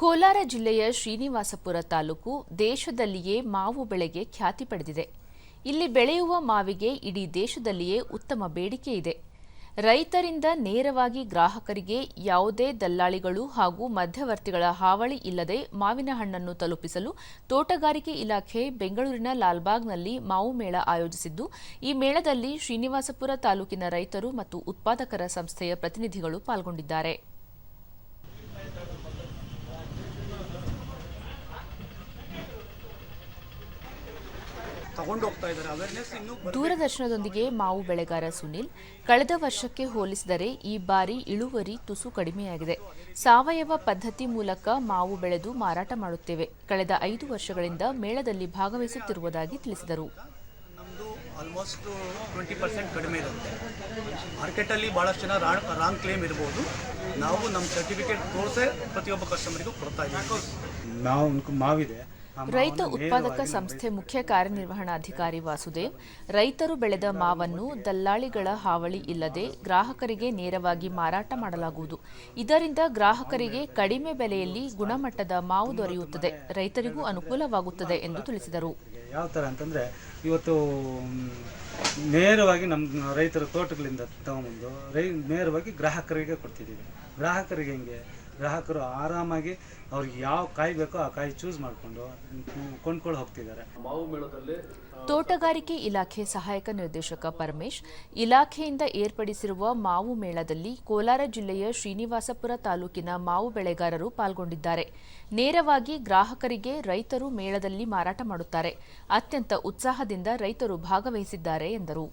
ಕೋಲಾರ ಜಿಲ್ಲೆಯ ಶ್ರೀನಿವಾಸಪುರ ತಾಲೂಕು ದೇಶದಲ್ಲಿಯೇ ಮಾವು ಬೆಳೆಗೆ ಖ್ಯಾತಿ ಪಡೆದಿದೆ. ಇಲ್ಲಿ ಬೆಳೆಯುವ ಮಾವಿಗೆ ಇಡೀ ದೇಶದಲ್ಲಿಯೇ ಉತ್ತಮ ಬೇಡಿಕೆ ಇದೆ. ರೈತರಿಂದ ನೇರವಾಗಿ ಗ್ರಾಹಕರಿಗೆ ಯಾವುದೇ ದಲ್ಲಾಳಿಗಳು ಹಾಗೂ ಮಧ್ಯವರ್ತಿಗಳ ಹಾವಳಿ ಇಲ್ಲದೆ ಮಾವಿನ ಹಣ್ಣನ್ನು ತಲುಪಿಸಲು ತೋಟಗಾರಿಕೆ ಇಲಾಖೆ ಬೆಂಗಳೂರಿನ ಲಾಲ್ಬಾಗ್ನಲ್ಲಿ ಮಾವು ಮೇಳ ಆಯೋಜಿಸಿದ್ದು, ಈ ಮೇಳದಲ್ಲಿ ಶ್ರೀನಿವಾಸಪುರ ತಾಲೂಕಿನ ರೈತರು ಮತ್ತು ಉತ್ಪಾದಕರ ಸಂಸ್ಥೆಯ ಪ್ರತಿನಿಧಿಗಳು ಪಾಲ್ಗೊಂಡಿದ್ದಾರೆ. ಇದ್ದಾರೆ. ಅವೇರ್ನೆಸ್ ಇನ್ನೂ ದೂರದರ್ಶನದೊಂದಿಗೆ ಮಾವು ಬೆಳೆಗಾರ ಸುನಿಲ್ ಕಳೆದ ವರ್ಷಕ್ಕೆ ಹೋಲಿಸಿದರೆ ಈ ಬಾರಿ ಇಳುವರಿ ತುಸು ಕಡಿಮೆಯಾಗಿದೆ. ಸಾವಯವ ಪದ್ಧತಿ ಮೂಲಕ ಮಾವು ಬೆಳೆದು ಮಾರಾಟ ಮಾಡುತ್ತೇವೆ. ಕಳೆದ ಐದು ವರ್ಷಗಳಿಂದ ಮೇಳದಲ್ಲಿ ಭಾಗವಹಿಸುತ್ತಿರುವುದಾಗಿ ತಿಳಿಸಿದರು. ಆಲ್ಮೋಸ್ಟ್ ಟ್ವೆಂಟಿ ಪರ್ಸೆಂಟ್ ಕಡಿಮೆ ಇರುತ್ತೆ. ಮಾರ್ಕೆಟಲ್ಲಿ ಭಾಳಷ್ಟು ಜನ ರಾಂಗ್ ರಾಂಗ್ ಕ್ಲೇಮ್ ಇರ್ಬೋದು. ನಾವು ನಮ್ಮ ಸರ್ಟಿಫಿಕೇಟ್ ತೋರಿಸೇ ಪ್ರತಿಯೊಬ್ಬ ಕಸ್ಟಮರಿಗೂ ಕೊಡ್ತಾ ಇದ್ದೀವಿ. ಮಾವು ಮಾವಿದೆ. ರೈತ ಉತ್ಪಾದಕ ಸಂಸ್ಥೆ ಮುಖ್ಯ ಕಾರ್ಯನಿರ್ವಹಣಾಧಿಕಾರಿ ವಾಸುದೇವ್ ರೈತರು ಬೆಳೆದ ಮಾವನ್ನು ದಲ್ಲಾಳಿಗಳ ಹಾವಳಿ ಇಲ್ಲದೆ ಗ್ರಾಹಕರಿಗೆ ನೇರವಾಗಿ ಮಾರಾಟ ಮಾಡಲಾಗುವುದು. ಇದರಿಂದ ಗ್ರಾಹಕರಿಗೆ ಕಡಿಮೆ ಬೆಲೆಯಲ್ಲಿ ಗುಣಮಟ್ಟದ ಮಾವು ದೊರೆಯುತ್ತದೆ. ರೈತರಿಗೂ ಅನುಕೂಲವಾಗುತ್ತದೆ ಎಂದು ತಿಳಿಸಿದರು. ಯಾವ ಥರ ಅಂತಂದರೆ ಇವತ್ತು ನೇರವಾಗಿ ನಮ್ಮ ರೈತರ ತೋಟಗಳಿಂದ ತಗೊಂಬಂದು ರೈ ನೇರವಾಗಿ ಗ್ರಾಹಕರಿಗೆ ಕೊಡ್ತಿದ್ದೀವಿ. ಗ್ರಾಹಕರಿಗೆ ಹೆಂಗೆ? ಗ್ರಾಹಕರು ಆರಾಮಾಗಿ ಅವ್ರಿಗೆ ಯಾವ ಕಾಯಿ ಬೇಕೋ ಆ ಕಾಯಿ ಚೂಸ್ ಮಾಡಿಕೊಂಡು ಕೊಂಡ್ಕೊಂಡು ಹೋಗ್ತಿದ್ದಾರೆ. ತೋಟಗಾರಿಕೆ ಇಲಾಖೆ ಸಹಾಯಕ ನಿರ್ದೇಶಕ ಪರಮೇಶ್ ಇಲಾಖೆಯಿಂದ ಏರ್ಪಡಿಸಿರುವ ಮಾವು ಮೇಳದಲ್ಲಿ ಕೋಲಾರ ಜಿಲ್ಲೆಯ ಶ್ರೀನಿವಾಸಪುರ ತಾಲೂಕಿನ ಮಾವು ಬೆಳೆಗಾರರು ಪಾಲ್ಗೊಂಡಿದ್ದಾರೆ. ನೇರವಾಗಿ ಗ್ರಾಹಕರಿಗೆ ರೈತರು ಮೇಳದಲ್ಲಿ ಮಾರಾಟ ಮಾಡುತ್ತಾರೆ. ಅತ್ಯಂತ ಉತ್ಸಾಹದಿಂದ ರೈತರು ಭಾಗವಹಿಸಿದ್ದಾರೆ ಎಂದರು.